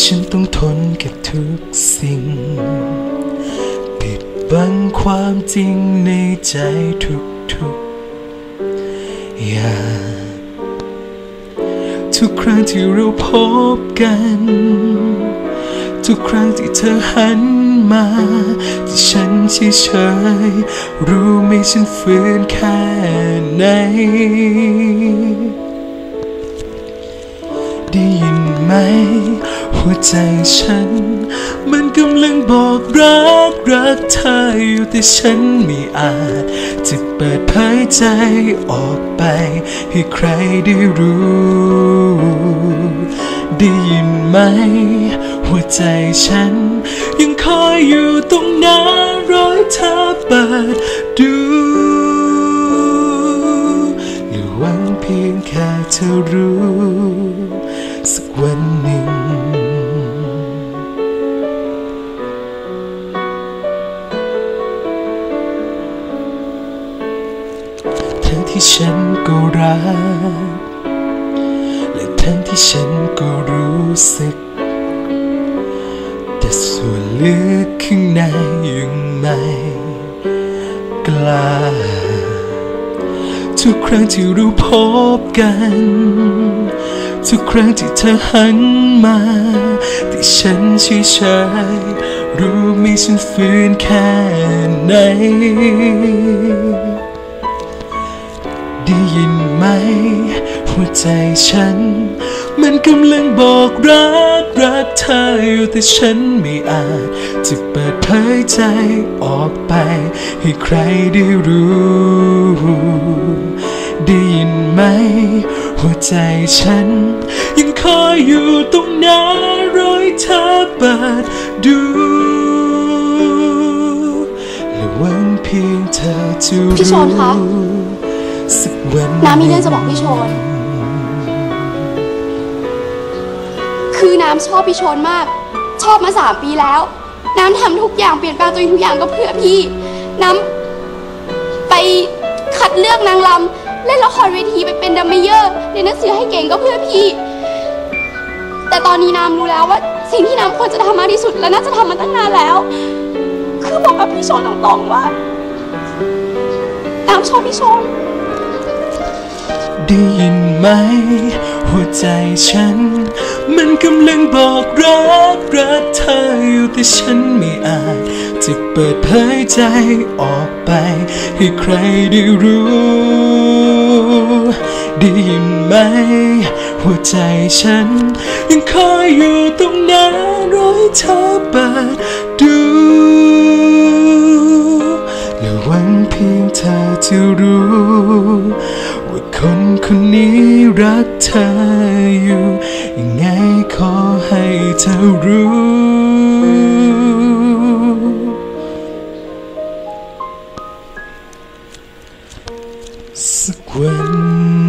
ฉันต้องทนกับทุกสิ่ง ปิดบังความจริงในใจทุกทุกอย่างทุกครั้งที่เราพบกัน ทุกครั้งที่เธอหันมาที่ฉันเฉยเฉยรู้ไหมฉันฝืนแค่ไหนได้ยินไหม หัวใจฉัน มันกำลังบอกรักรักเธออยู่แต่ฉันไม่อาจจะเปิดเผยใจออกไป ให้ใครได้รู้ ได้ยินไหม หัวใจฉัน ยังคอยอยู่ตรงนั้นรอให้เธอเปิดดูหรือหวังเพียงแค่เธอรู้ สักวันหนึ่ง ที่ฉันก็รัก และทั้งที่ฉันก็รู้สึก แต่ส่วนลึกข้างในยังไม่กล้า ทุกครั้งที่เราพบกัน ทุกครั้งที่เธอหันมาที่ฉันเฉยๆรู้ไหมฉันฝืนแค่ไหน ม หัวใจฉัน มันกำลังบอกรักรักเธออยู่แต่ฉันไม่อาจจะเปิดเผยใจออกไป ให้ใครได้รู้ ได้ยินไหม หัวใจฉัน ยังคอยอยู่ตรงนั้นรอให้เธอเปิดดูและหวังเพียงเธอจะรู้พี่ชอนคะ น้ำมีเรื่องจะบอกพี่ชน คือน้ำชอบพี่ชนมาก ชอบมาสามปีแล้ว น้ำทำทุกอย่างเปลี่ยนแปลงตัวเองทุกอย่างก็เพื่อพี่ น้ำไปคัดเลือกนางรำเล่นละครเวทีไปเป็นดัมเมเยอร์เรียนหนังสือให้เก่งก็เพื่อพี่ แต่ตอนนี้น้ำรู้แล้วว่า สิ่งที่น้ำควรจะทำมากที่สุดและน่าจะทำมาตั้งนานแล้ว คือบอกกับพี่ชนตรงๆว่าน้ำชอบพี่ชน ได้ยินไหม หัวใจฉัน มันกำลังบอกรักรักเธออยู่แต่ฉันไม่อาจ จะเปิดเผยใจออกไป ให้ใครได้รู้ ได้ยินไหม หัวใจฉัน ยังคอยอยู่ตรงนั้นรอให้เธอเปิดดู และหวังเพียงเธอจะรู้ ว่าคนคนนี้รักเธออยู่ ยังไงขอให้เธอรู้ สักวัน